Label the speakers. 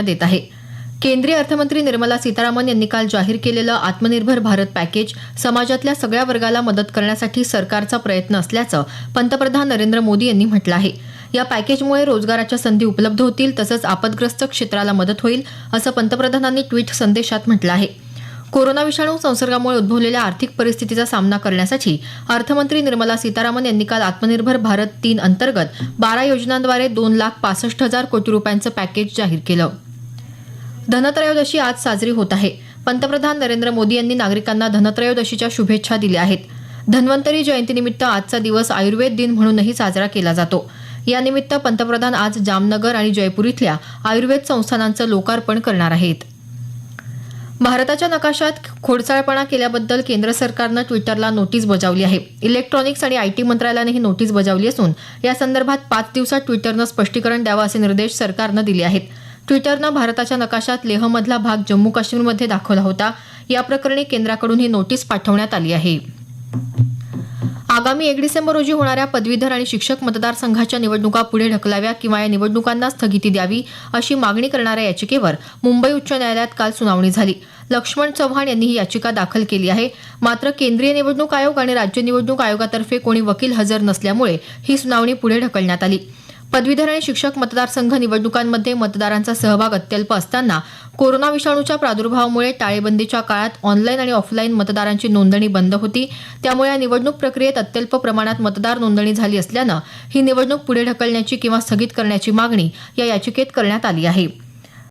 Speaker 1: देत आहे. केंद्रीय अर्थमंत्री निर्मला सीतारामन यांनी काल जाहीर केलेलं आत्मनिर्भर भारत पॅकेज समाजातल्या सगळ्या वर्गाला मदत करण्यासाठी सरकारचा प्रयत्न असल्याचं पंतप्रधान नरेंद्र मोदी यांनी म्हटलं आहे. या पॅकेजमुळे रोजगाराच्या संधी उपलब्ध होतील तसंच आपदग्रस्त क्षेत्राला मदत होईल असं पंतप्रधानांनी ट्विट संदेशात म्हटलं आहे. कोरोना विषाणू संसर्गामुळे उद्भवलेल्या आर्थिक परिस्थितीचा सामना करण्यासाठी अर्थमंत्री निर्मला सीतारामन यांनी काल आत्मनिर्भर भारत तीन अंतर्गत बारा योजनांद्वारे दोन लाख पासष्ट हजार कोटी रुपयांचं पॅकेज जाहीर केलं. धनत्रयोदशी आज साजरी होत आहे. पंतप्रधान नरेंद्र मोदी यांनी नागरिकांना धनत्रयोदशीच्या शुभेच्छा दिल्या आहेत. धन्वंतरी जयंतीनिमित्त आजचा दिवस आयुर्वेद दिन म्हणूनही साजरा केला जातो. यानिमित्त पंतप्रधान आज जामनगर आणि जयपूर इथल्या आयुर्वेद संस्थानांचं लोकार्पण करणार आहेत. भारताच्या नकाशात खोडसाळपणा केल्याबद्दल केंद्र सरकारनं ट्विटरला नोटीस बजावली आहे. इलेक्ट्रॉनिक्स आणि आयटी मंत्रालयानं ही नोटीस बजावली असून या संदर्भात पाच दिवसात ट्विटरनं स्पष्टीकरण द्यावं असे निर्देश सरकारनं दिले आहेत. ट्विटरनं भारताच्या नकाशात लेहमधला भाग जम्मू काश्मीरमध्ये दाखवला होता. या प्रकरणी केंद्राकडून ही नोटीस पाठवण्यात आली आहे. आगामी एक डिसेंबर रोजी होणाऱ्या पदवीधर आणि शिक्षक मतदारसंघाच्या निवडणुका पुढे ढकलाव्या किंवा या निवडणुकांना स्थगिती द्यावी अशी मागणी करणाऱ्या याचिकेवर मुंबई उच्च न्यायालयात काल सुनावणी झाली. लक्ष्मण चव्हाण यांनी ही याचिका दाखल केली आहे. मात्र केंद्रीय निवडणूक आयोग आणि राज्य निवडणूक आयोगातर्फे कोणी वकील हजर नसल्यामुळे ही सुनावणी पुढे ढकलण्यात आली. पदवीधर आणि शिक्षक मतदारसंघ निवडणुकांमध्ये मतदारांचा सहभाग अत्यल्प असताना कोरोना विषाणूच्या प्रादुर्भावामुळे टाळेबंदीच्या काळात ऑनलाईन आणि ऑफलाईन मतदारांची नोंदणी बंद होती. त्यामुळे या निवडणूक प्रक्रियेत अत्यल्प प्रमाणात मतदार नोंदणी झाली असल्यानं ही निवडणूक पुढे ढकलण्याची किंवा स्थगित करण्याची मागणी या याचिकेत करण्यात आली आहे.